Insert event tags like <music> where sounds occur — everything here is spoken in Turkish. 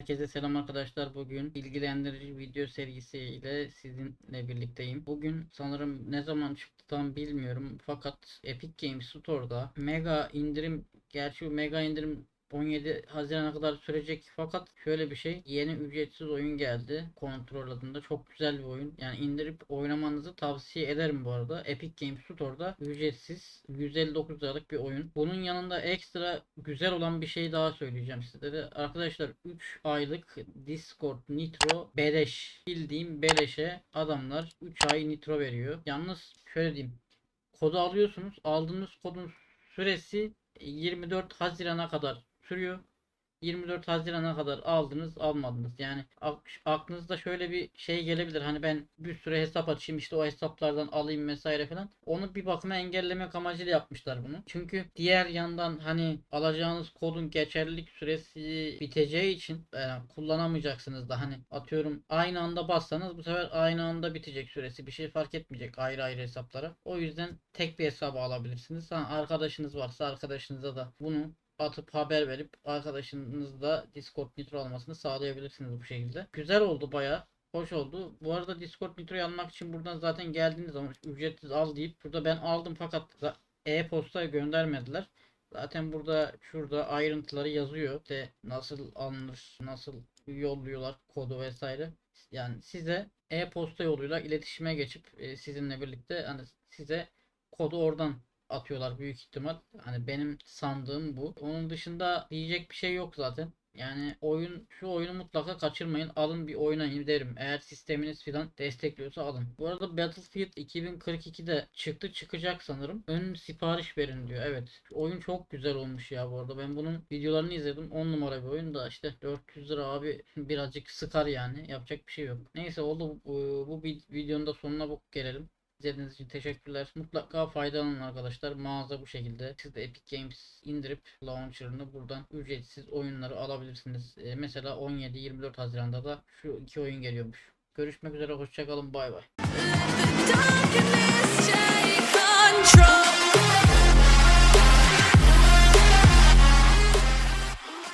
Herkese selam arkadaşlar. Bugün bilgilendirici video serisiyle sizinle birlikteyim. Bugün sanırım ne zaman çıktı tam bilmiyorum. Fakat Epic Games Store'da mega indirim, gerçi mega indirim 17 Haziran'a kadar sürecek. Fakat şöyle bir şey yeni ücretsiz oyun geldi. Kontrol adında çok güzel bir oyun. Yani indirip oynamanızı tavsiye ederim bu arada. Epic Games Store'da ücretsiz 159 liralık bir oyun. Bunun yanında ekstra güzel olan bir şey daha söyleyeceğim sizlere arkadaşlar 3 aylık Discord Nitro beleş. Bildiğim beleşe adamlar 3 ay Nitro veriyor. Yalnız şöyle diyeyim kodu alıyorsunuz. Aldığınız kodun süresi 24 Haziran'a kadar sürüyor. 24 Haziran'a kadar aldınız almadınız. Yani ak- aklınızda şöyle bir şey gelebilir. Hani ben bir süre hesap açayım işte o hesaplardan alayım vesaire falan. Onu bir bakıma engellemek amacıyla yapmışlar bunu. Çünkü diğer yandan hani alacağınız kodun geçerlilik süresi biteceği için yani kullanamayacaksınız da hani atıyorum aynı anda bassanız bu sefer aynı anda bitecek süresi. Bir şey fark etmeyecek ayrı ayrı hesaplara. O yüzden tek bir hesabı alabilirsiniz. Ha, arkadaşınız varsa arkadaşınıza da bunu atıp haber verip arkadaşınızla Discord Nitro almasını sağlayabilirsiniz bu şekilde. Güzel oldu baya. Hoş oldu. Bu arada Discord Nitro'yu almak için buradan zaten geldiğiniz zaman ücretsiz al deyip burada ben aldım fakat za- e-posta göndermediler. Zaten burada şurada ayrıntıları yazıyor. İşte nasıl alınır, nasıl yolluyorlar kodu vesaire. Yani size e-posta yoluyla iletişime geçip e, sizinle birlikte hani size kodu oradan atıyorlar büyük ihtimal. Hani benim sandığım bu. Onun dışında diyecek bir şey yok zaten. Yani oyun şu oyunu mutlaka kaçırmayın. Alın bir oynayın derim. Eğer sisteminiz filan destekliyorsa alın. Bu arada Battlefield 2042'de çıktı çıkacak sanırım. Ön sipariş verin diyor. Evet. Oyun çok güzel olmuş ya bu arada. Ben bunun videolarını izledim. 10 numara bir oyun da işte 400 lira abi <laughs> birazcık sıkar yani. Yapacak bir şey yok. Neyse oldu bu, bu videonun da sonuna bu gelelim. İzlediğiniz için teşekkürler. Mutlaka faydalanın arkadaşlar. Mağaza bu şekilde. Siz de Epic Games indirip launcher'ını buradan ücretsiz oyunları alabilirsiniz. Ee, mesela 17-24 Haziran'da da şu iki oyun geliyormuş. Görüşmek üzere hoşçakalın bay bay.